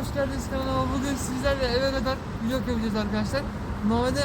hoş geldiniz kanalıma. Bugün sizlerle eve kadar vlog yapacağız arkadaşlar. Normalde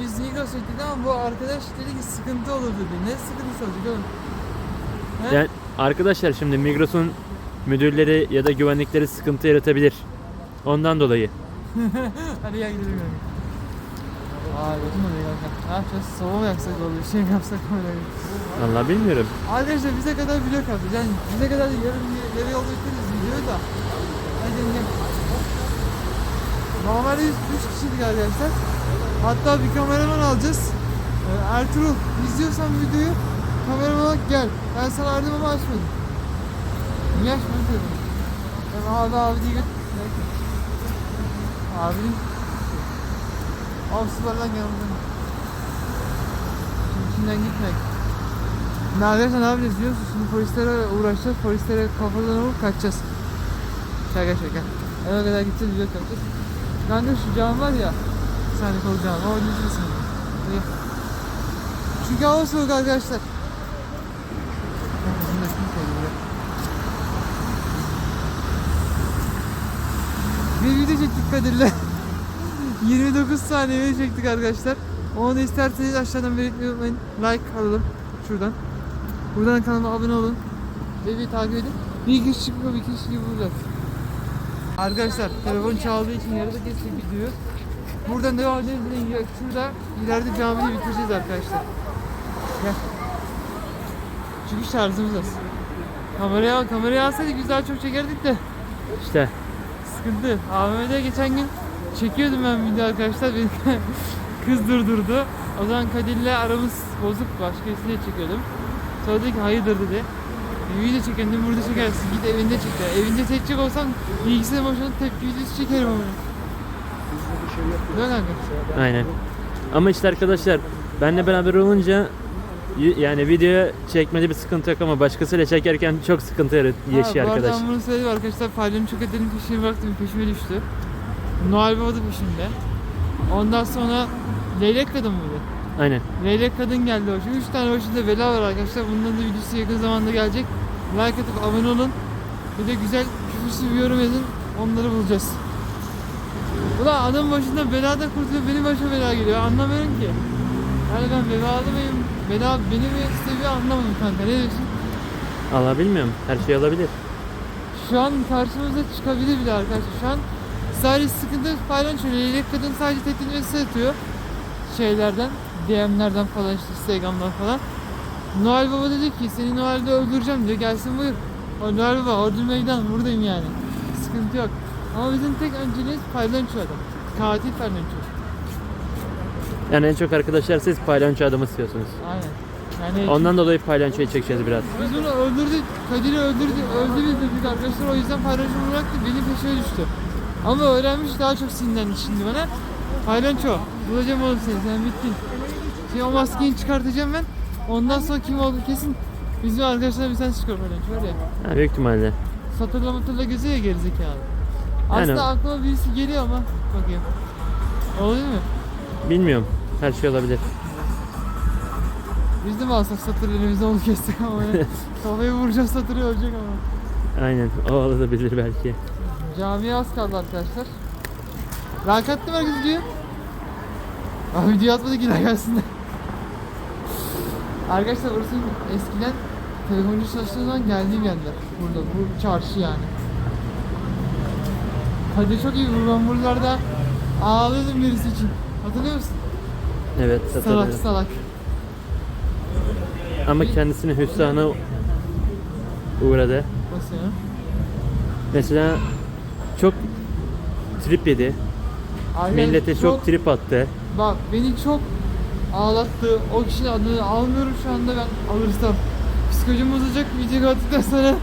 biz Migros çektik ama bu arkadaş dedi ki sıkıntı olur dedi. Ne sıkıntısı olacak oğlum? He? Yani arkadaşlar şimdi Migros'un müdürleri ya da güvenlikleri sıkıntı yaratabilir. Ondan dolayı. Hadi gel gidelim yani. Aa götüm oluyor kanka. Ne yapacağız? Soba mı yaksak olur? Şey mi yapsak öyle? Allah bilmiyorum. Arkadaşlar bize kadar vlog yapacağız. Yani bize kadar yarım yarı yolda bitiririz videoyu da. Hadi gel. Normalde 3 kişiydik arkadaşlar. Hatta bir kameraman alacağız. Ee, Ertuğrul izliyorsan videoyu kameraman olarak gel. Ben sana aradım ama açmadım. Niye açmadın dedim. Ben abi abi diye götür. Abinin Avsı var lan yanımda. Şimdi içinden gitmek. Ne arkadaşlar ne yapacağız biliyor musun? Şimdi polislere uğraşacağız. Polislere kafadan vurup kaçacağız. Şaka şaka. Eve kadar gideceğiz video yapacağız. Kanka şu cam var ya. Saniye kol cam. O izlesin. İyi. Çünkü hava soğuk arkadaşlar. De. Bir video çektik Kadir'le. 29 saniye çektik arkadaşlar. Onu isterseniz aşağıdan belirtmeyi unutmayın. Like alalım şuradan. Buradan kanalıma abone olun. Bir takip edin. Bir kişi çıkmıyor, bir kişi gibi bulacağız. Arkadaşlar telefon çaldığı için yarıda kestik videoyu. Buradan devam edelim. Şurada ileride camiyi bitireceğiz arkadaşlar. Gel. Çünkü şarjımız az. Kameraya, kameraya alsaydık biz daha çok çekerdik de İşte sıkıntı. AVM'de geçen gün çekiyordum ben video arkadaşlar. Beni kız durdurdu. O zaman Kadir'le aramız bozuk. Başkasıyla çekiyordum. Sonra dedi ki hayırdır dedi. Video çekelim dedim, burada çekersin. Git evinde çek dedi. Evinde çekecek olsam bilgisayar başına tepki videosu çekerim ama. Mi kanka? aynen. Ama işte arkadaşlar benle beraber olunca yani video çekmede bir sıkıntı yok ama başkasıyla çekerken çok sıkıntı yaşıyor bu arkadaş. arada ben bunu söyledim arkadaşlar. Falyonun çok edenin peşini bıraktım. Peşime düştü. Noel Baba da peşimde. Ondan sonra Leylek Kadın mıydı? Aynen. Leylek Kadın geldi başıma. 3 tane başında bela var arkadaşlar. Bunların da videosu yakın zamanda gelecek. Like atıp abone olun. Bir de güzel küfürsüz bir yorum yazın. Onları bulacağız. Ulan adam başında belada kurtuluyor. Benim başıma bela geliyor. Anlamıyorum ki. Yani ben belalı mıyım? Bela beni mi seviyor anlamadım kanka. Ne diyorsun? Allah bilmiyorum. Her şey olabilir. Şu an karşımıza çıkabilir bile arkadaşlar. Şu an sadece sıkıntı paylaşıyor. Leylek kadın sadece mesaj atıyor. Şeylerden, DM'lerden falan işte Instagram'dan falan. Noel Baba dedi ki seni Noel'de öldüreceğim diyor. Gelsin buyur. O Noel Baba öldür meydan buradayım yani. Sıkıntı yok. Ama bizim tek önceliğimiz paylaşıyor adam. Katil paylaşıyor. Yani en çok arkadaşlar siz paylanço adamı istiyorsunuz. Aynen. Yani Ondan dolayı paylançoyu çekeceğiz biraz. Biz bunu öldürdük. Kadir'i öldürdü, öldü biz dedik arkadaşlar. O yüzden paylaşımı bıraktı. Benim peşime düştü. Ama öğrenmiş daha çok sinirlendi şimdi bana. Paylaşo. Bulacağım oğlum seni. Sen bittin. O maskeyi çıkartacağım ben. Ondan sonra kim oldu kesin bizim arkadaşlar bir sensi çıkar paylaşo. Öyle. Ha, büyük ihtimalle. Satırla matırla geziyor ya gerizekalı. Aslında Yani- aklıma birisi geliyor ama bakayım. Oluyor mu? Bilmiyorum. Her şey olabilir. Biz de mi alsak satır elimizde onu kestik ama ya. Kafayı vuracağız satırı ölecek ama. Aynen. O olabilir belki. Camiye az kaldı arkadaşlar. Like attım herkes diyor. Abi video atmadı ki like gelsin de. Arkadaşlar burası eskiden telefoncu çalıştığı zaman geldiğim yerler. Burada bu çarşı yani. Hadi çok iyi ben buralarda ağladım birisi için. Hatırlıyor musun? Evet. Salak hatırlıyorum. salak. Ama kendisini hüsrana uğradı. Nasıl ya? Mesela çok trip yedi. Arkadaşlar Millete çok trip attı. Bak beni çok ağlattı. O kişinin adını almıyorum şu anda ben alırsam. Psikolojim bozacak video attıktan sonra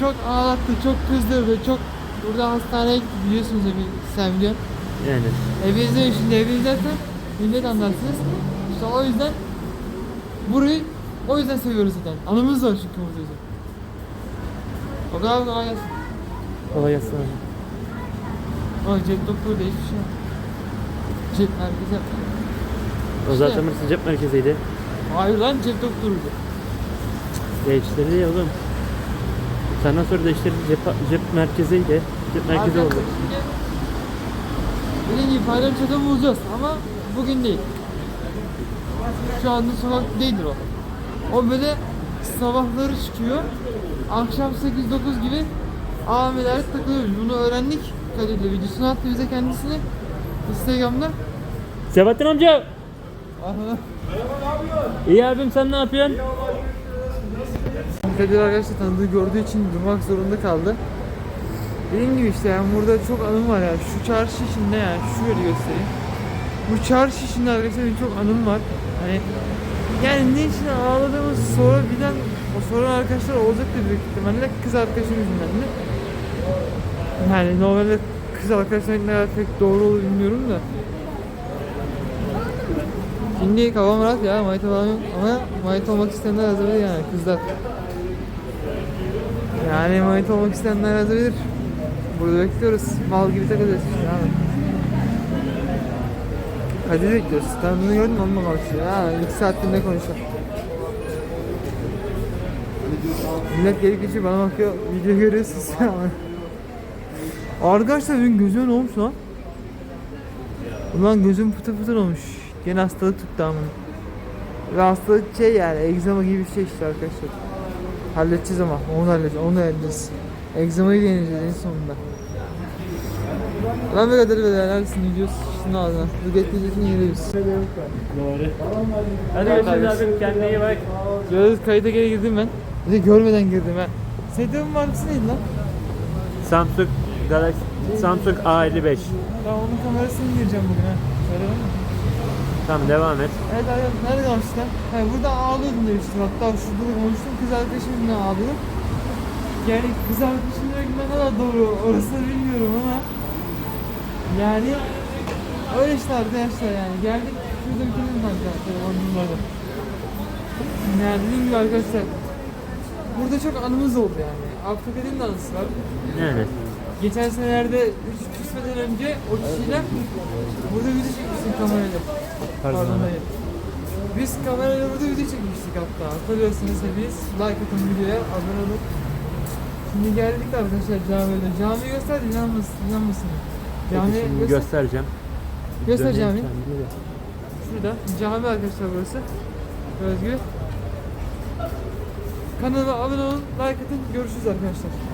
çok ağlattı, çok kızdırdı, çok burada hastaneye gitti biliyorsunuz evi sen biliyorsun. Yani. Evinizde şimdi evinizde millet anlarsınız. İşte o yüzden burayı o yüzden seviyoruz zaten. Anımız var çünkü burada bizim. O kadar kolay gelsin. Kolay gelsin abi. Ama cep hiçbir şey yok. Cep merkezi yaptı. O zaten burası cep merkeziydi. Hayır lan cep doktoruydu. Değiştirdi ya oğlum. Senden sonra işte cep, cep merkeziydi. Cep merkezi oldu. Dediğim gibi çadırı bulacağız ama bugün değil. Şu anda sokak değildir o. O böyle sabahları çıkıyor. Akşam 8-9 gibi AVM'lerde takılıyoruz. Bunu öğrendik. Kadir'le videosunu attı bize kendisini. Instagram'da. Sebahattin amca! İyi abim sen ne yapıyorsun? Kadir arkadaşlar tanıdığı gördüğü için durmak zorunda kaldı. Dediğim gibi işte yani burada çok anım var ya. Şu çarşı içinde yani şöyle göstereyim. Bu çarşı içinde arkadaşlar çok anım var. Hani yani ne için ağladığımı sorabilen, o soran arkadaşlar olacaktır büyük ihtimalle kız arkadaşım yüzünden de. Yani normalde kız arkadaşlar ne kadar pek doğru olur bilmiyorum da. Şimdi kafam rahat ya, manita falan yok ama manita olmak isteyenler yazabilir yani kızlar. Yani manita olmak isteyenler yazabilir. Burada bekliyoruz. Mal gibi takılıyoruz işte abi. Hadi bekliyoruz. Ben bunu gördüm onunla konuşuyor. Ha, iki saattir ne konuşuyor. Millet gelip geçiyor bana bakıyor. Video görüyorsunuz. Arkadaşlar benim gözüme ne olmuş lan? Ulan gözüm pıtır pıtır olmuş. Gene hastalık tuttu ama. Ve hastalık şey yani egzama gibi bir şey işte arkadaşlar. Halledeceğiz ama onu halledeceğiz. Onu halledeceğiz. Egzamayı da yeneceğiz en sonunda. Lan be kadar be neredesin gidiyoruz şunu ağzına. Bu getireceğini yeriyoruz. Doğru. Hadi görüşürüz abim kendine iyi bak. Gördüğünüz kayıta geri girdim ben. Bir de görmeden girdim ha. Senin markası neydi lan? Samsung Galaxy Samsung A55. Ben onun kamerasını gireceğim bugün ha. Öyle mi? Tamam devam et. Evet abi nerede kalmıştık lan? Ha, burada ağlıyordum demiştim hatta şurada da konuştum kız arkadaşım yüzünden ağlıyordum. Yani kız arkadaşım demek ne kadar doğru orasını bilmiyorum ama yani öyle işte arkadaşlar yani geldik şurada bitirelim kanka telefon numaralı. Yani dediğim gibi arkadaşlar burada çok anımız oldu yani. Afrika'nın da anısı var. Yani. Geçen senelerde 3 küsmeden önce o kişiyle burada video çekmiştik kamerayla. Pardon. Hayır. Biz kamerayla burada video çekmiştik hatta. Hatırlıyorsunuz hepiniz. Like atın videoya, abone olun. Şimdi geldik arkadaşlar camiye. Camiyi göster inanmasın, inanmasın. Cami Şimdi göster. göstereceğim. Göster de. Şurada. Cami arkadaşlar burası. Özgür. Kanalıma abone olun, like atın. Görüşürüz arkadaşlar.